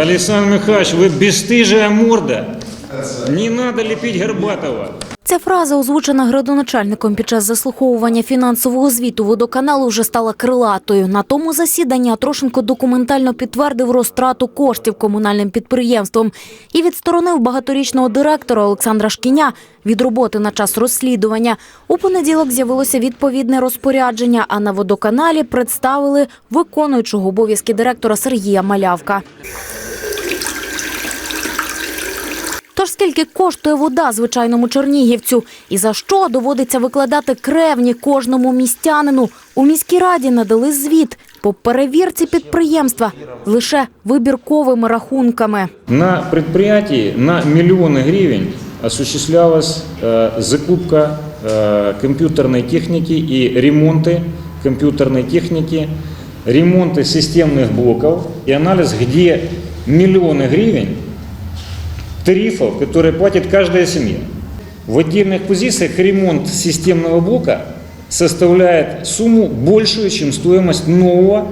Александр Михайлович, вы бесстыжая морда. Не надо лепить Горбатова. Ця фраза, озвучена градоначальником під час заслуховування фінансового звіту водоканалу, вже стала крилатою. На тому засіданні Атрошенко документально підтвердив розтрату коштів комунальним підприємством і відсторонив багаторічного директора Олександра Шкіня від роботи на час розслідування. У понеділок з'явилося відповідне розпорядження, а на водоканалі представили виконуючого обов'язки директора Сергія Малявка. Тож скільки коштує вода звичайному чернігівцю? І за що доводиться викладати кревні кожному містянину? У міській раді надали звіт по перевірці підприємства лише вибірковими рахунками. На предприятии на миллионы гривен осуществлялась э, закупка э, компьютерной техники и ремонты компьютерной техники, ремонты системных блоков и анализ, где миллионы гривен тарифов, которые платит каждая семья. В отдельных позициях ремонт системного блока составляет сумму большую, чем стоимость нового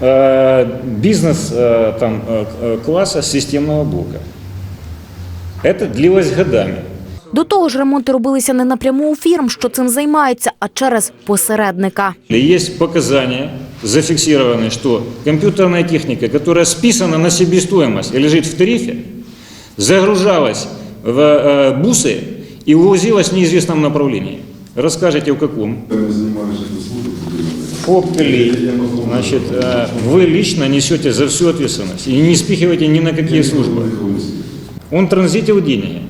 э, бизнес э, там, э, э, класса системного блока. Это длилось годами. До того ж, ремонти робилися не напряму у фірм, що цим займаються, а через посередника. Есть показания, зафиксированные, что компьютерная техника, которая списана на себестоимость и лежит в тарифе, загружалась в э, бусы и увозилась в неизвестном направлении. Расскажите, в каком? Мы занимались этой службой. ФОП «Клей». Значит, э, вы лично несете за всю ответственность и не спихиваете ни на какие службы. Он транзитил деньги.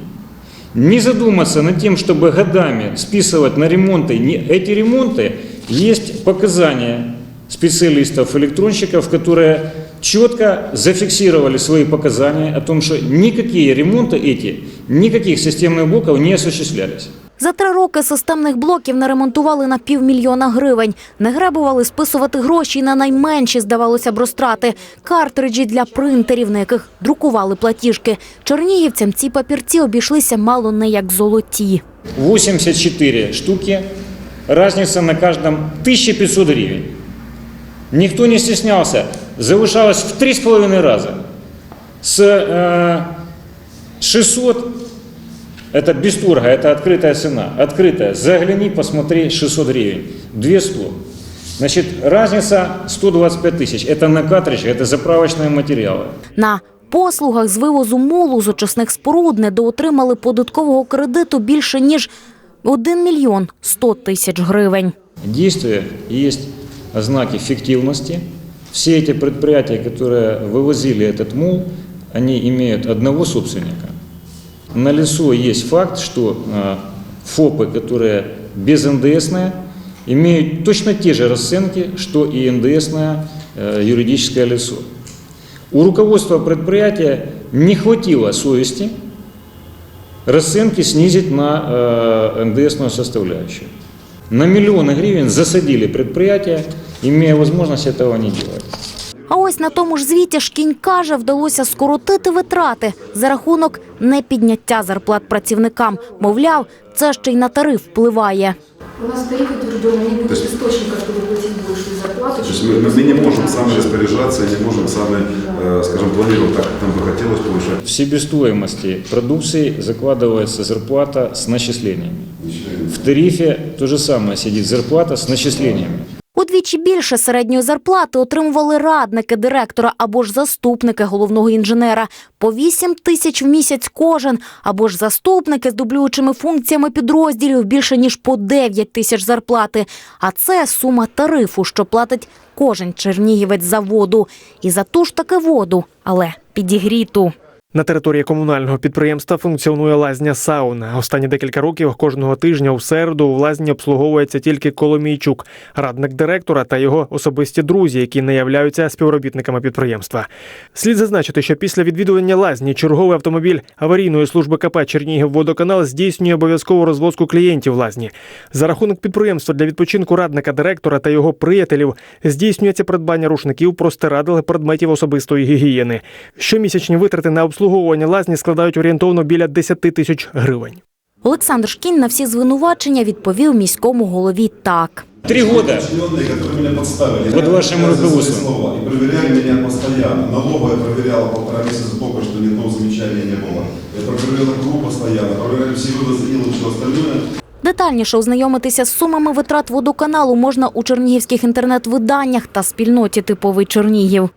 Не задуматься над тем, чтобы годами списывать на ремонты. Эти ремонты есть показания специалистов-электронщиков, которые четко зафиксировали свои показания о том, что никакие ремонты эти, никаких системных блоков не осуществлялись. За три роки системних блоків наремонтували на півмільйона гривень. Не гребували списувати гроші й на найменші, здавалося б, розтрати. Картриджі для принтерів, на яких друкували платіжки. Чернігівцям ці папірці обійшлися мало не як золоті. 84 штуки, разница на каждом 1500 гривен. Никто не стеснялся, завышалось в 3,5 раза. С э, 600, это без торга, это открытая цена, открытая, загляни, посмотри, 600 гривен, 200. Значит, разница 125 тысяч, это на картридже, это заправочные материалы. На послугах з вивозу мулу з очисних споруд недоотримали податкового кредиту більше ніж 1 мільйон 100 тисяч гривень. действия есть ознаки фиктивности. Все эти предприятия, которые вывозили этот мул, они имеют одного собственника. На лесу есть факт, что э, ФОПы, которые без НДСные, имеют точно те же расценки, что и НДСное э, юридическое лицо. У руководства предприятия не хватило совести расценки снизить на э, НДСную составляющую. На миллионы гривен засадили предприятие, имея возможность этого не делать. А ось на тому ж звіті Шкінь каже, вдалося скоротити витрати за рахунок непідняття зарплат працівникам. Мовляв, це ще й на тариф впливає. У нас тариф утвержден, не будет источника, чтобы платить большую зарплату. То есть мы, мы не можем сами распоряжаться, не можем сами, э, скажем, планировать так, как нам бы хотелось повышать. В себестоимости продукции закладывается зарплата с начислениями. В тарифе то же самое сидит зарплата с начислениями. Удвічі більше середньої зарплати отримували радники директора або ж заступники головного інженера. По 8 тисяч в місяць кожен, або ж заступники з дублюючими функціями підрозділів більше ніж по 9 тисяч зарплати. А це сума тарифу, що платить кожен чернігівець за воду. І за ту ж таки воду, але підігріту. На території комунального підприємства функціонує лазня сауна. Останні декілька років кожного тижня у середу у лазні обслуговується тільки Коломійчук, радник директора та його особисті друзі, які не являються співробітниками підприємства. Слід зазначити, що після відвідування лазні черговий автомобіль аварійної служби КП Чернігівводоканал здійснює обов'язкову розвозку клієнтів лазні. За рахунок підприємства для відпочинку радника директора та його приятелів здійснюється придбання рушників, простирадл, предметів особистої гігієни. Щомісячні витрати на обслуговування лазні складають орієнтовно біля 10 тисяч гривень. Олександр Шкінь на всі звинувачення відповів міському голові так. Три года. Подчиненные, которые меня подставили. Под Я вашим отвечаю за свои руководством. слова. И проверяли меня постоянно. Налоговая проверяла полтора месяца только, что ни одного замечания не было. Я проверяла КРУ постоянно, проверяли все вывозы ил и все остальное. Детальніше ознайомитися з сумами витрат водоканалу можна у чернігівських інтернет-виданнях та спільноті «Типовий Чернігів».